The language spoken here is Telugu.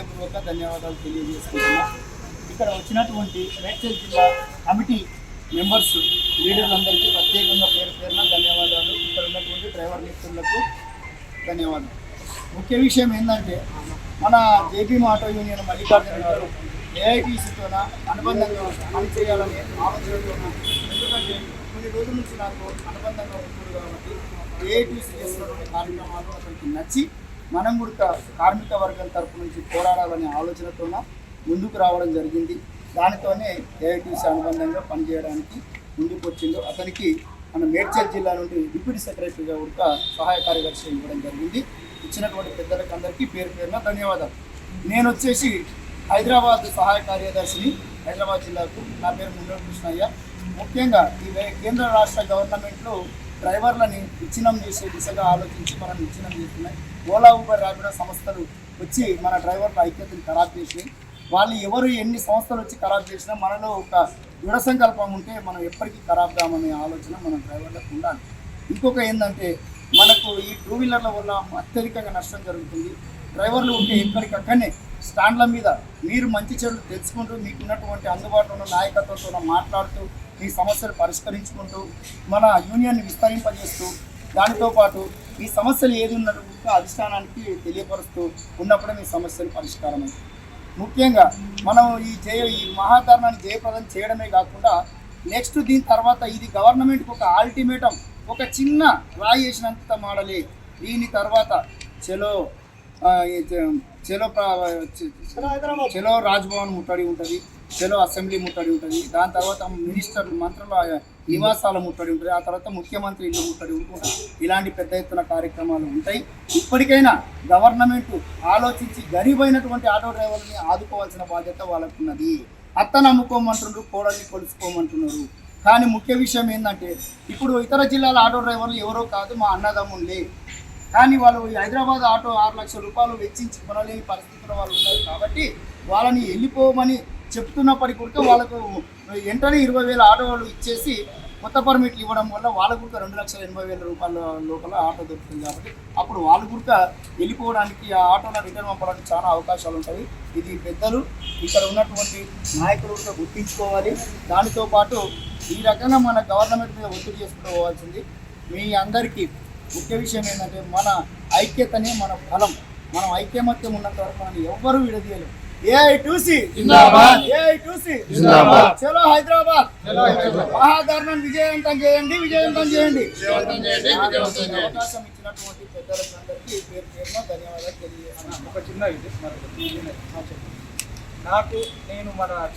హృదయపూర్వక ధన్యవాదాలు తెలియజేసుకుంటున్నా. ఇక్కడ వచ్చినటువంటి మేడ్చల్ జిల్లా కమిటీ మెంబర్స్ లీడర్లందరికీ ప్రత్యేకంగా పేరు పేరున ధన్యవాదాలు. ఇక్కడ ఉన్నటువంటి డ్రైవర్ మిత్రులకు ధన్యవాదాలు. ముఖ్య విషయం ఏంటంటే మన జేపీ ఆటో యూనియన్ మల్లికార్జున గారు ఏఐటీసీతోన అనుబంధంగా పనిచేయాలనే ఆలోచనతో ఎందుకంటే కొన్ని రోజుల నుంచి నాకు అనుబంధంగా ఉంటుంది కాబట్టి ఏఐటీసీ చేసినటువంటి కార్యక్రమాలు అతనికి నచ్చి మనం కూడా కార్మిక వర్గం తరపు నుంచి పోరాడాలనే ఆలోచనతోన ముందుకు రావడం జరిగింది. దానితోనే ఏఐటీసీ అనుబంధంగా పనిచేయడానికి ముందుకు వచ్చిందో అతనికి మన మేడ్చల్ జిల్లా నుండి డిప్యూటీ సెక్రటరీగా కూడా సహాయ కార్యదర్శి ఇవ్వడం జరిగింది. ఇచ్చినటువంటి పెద్దలకు అందరికీ పేరు పేరున ధన్యవాదాలు. నేను వచ్చేసి హైదరాబాద్ సహాయ కార్యదర్శిని హైదరాబాద్ జిల్లాకు నా పేరు ముండూరు కృష్ణయ్య. ముఖ్యంగా ఈ వే- కేంద్ర రాష్ట్ర గవర్నమెంట్లో డ్రైవర్లని విచ్ఛిన్నం చేసే దిశగా ఆలోచించి మనం విచ్ఛిన్నం చేస్తున్నాయి. ఓలా ఊబర్ ర్యాపిడో సంస్థలు వచ్చి మన డ్రైవర్ల ఐక్యతను ఖరాబ్ చేసి వాళ్ళు ఎవరు ఎన్ని సంస్థలు వచ్చి ఖరాబ్ చేసినా మనలో ఒక దృఢ సంకల్పం ఉంటే మనం ఎప్పటికీ ఖరాబ్ కామనే ఆలోచన మన డ్రైవర్లకు ఉండాలి. ఇంకొక ఏంటంటే మనకు ఈ టూ వీలర్ల వల్ల అత్యధికంగా నష్టం జరుగుతుంది. డ్రైవర్లు ఉంటే ఎక్కడికక్కడనే స్టాండ్ల మీద మీరు మంచి చెడు తెలుసుకుంటూ మీకున్నటువంటి అందుబాటులో ఉన్న నాయకత్వంతో మాట్లాడుతూ ఈ సమస్యలు పరిష్కరించుకుంటూ మన యూనియన్ని విస్తరింపజేస్తూ దానితో పాటు ఈ సమస్యలు ఏది ఉన్నట్టు అధిష్టానానికి తెలియపరుస్తూ ఉన్నప్పుడే మీ సమస్యలు పరిష్కారం ముఖ్యంగా మనం ఈ జయ ఈ మహాధర్నాన్ని జయప్రదం చేయడమే కాకుండా నెక్స్ట్ దీని తర్వాత ఇది గవర్నమెంట్కి ఒక ఆల్టిమేటం ఒక చిన్న రాయి వేసినంత మాడలే. దీని తర్వాత చలో ఆ, చెలో చలో చలో రాజ్భవన్ ముట్టడి ఉంటుంది. చలో అసెంబ్లీ ముట్టడి ఉంటుంది. దాని తర్వాత మినిస్టర్ మంత్రుల నివాసాల ముట్టడి ఉంటుంది. ఆ తర్వాత ముఖ్యమంత్రి ఇల్లు ముట్టడి ఉంటుంది. ఇలాంటి పెద్ద ఎత్తున కార్యక్రమాలు ఉంటాయి. ఇప్పటికైనా గవర్నమెంట్ ఆలోచించి గరీబైనటువంటి ఆటో డ్రైవర్లని ఆదుకోవాల్సిన బాధ్యత వాళ్ళకున్నది. అత్త నమ్ముకోమంటున్నారు కోడల్ని కొలుసుకోమంటున్నారు. కానీ ముఖ్య విషయం ఏంటంటే ఇప్పుడు ఇతర జిల్లాల ఆటో డ్రైవర్లు ఎవరో కాదు మా అన్నదమ్ములే కానీ వాళ్ళు హైదరాబాద్ ఆటో ఆరు లక్షల రూపాయలు వెచ్చించి కొనలేని పరిస్థితుల్లో వాళ్ళు ఉన్నారు కాబట్టి వాళ్ళని వెళ్ళిపోమని చెప్తున్నప్పటికీ కూడా వాళ్ళకు వెంటనే ఇరవై వేల ఆటోలు ఇచ్చేసి కొత్త పర్మిట్లు ఇవ్వడం వల్ల వాళ్ళ కూడా రెండు లక్షల ఎనభై వేల రూపాయల లోపల ఆటో దొరుకుతుంది కాబట్టి అప్పుడు వాళ్ళు కూడా వెళ్ళిపోవడానికి ఆ ఆటోలో రిటర్న్ పంపడానికి చాలా అవకాశాలు ఉంటాయి. ఇది పెద్దలు ఇక్కడ ఉన్నటువంటి నాయకులు కూడా గుర్తించుకోవాలి. దానితో పాటు ఈ రకంగా మన గవర్నమెంట్ మీద ఒత్తిడి చేసుకుంటూ పోవాల్సింది మీ అందరికీ ముఖ్య విషయం ఏంటంటే మన ఐక్యతనే మన బలం. మనం ఐక్యమత్యం ఉన్నంత వరకు మనం ఎవ్వరూ విడదీయలేము చలో హైదరాబాద్. మహాధర్నం విజయవంతం చేయండి విజయవంతం చేయండి. అవకాశం ఇచ్చినటువంటి పేరు పేరున ధన్యవాదాలు తెలియజేస్తున్నాను. ఒక చిన్న ఇది నాకు నేను మన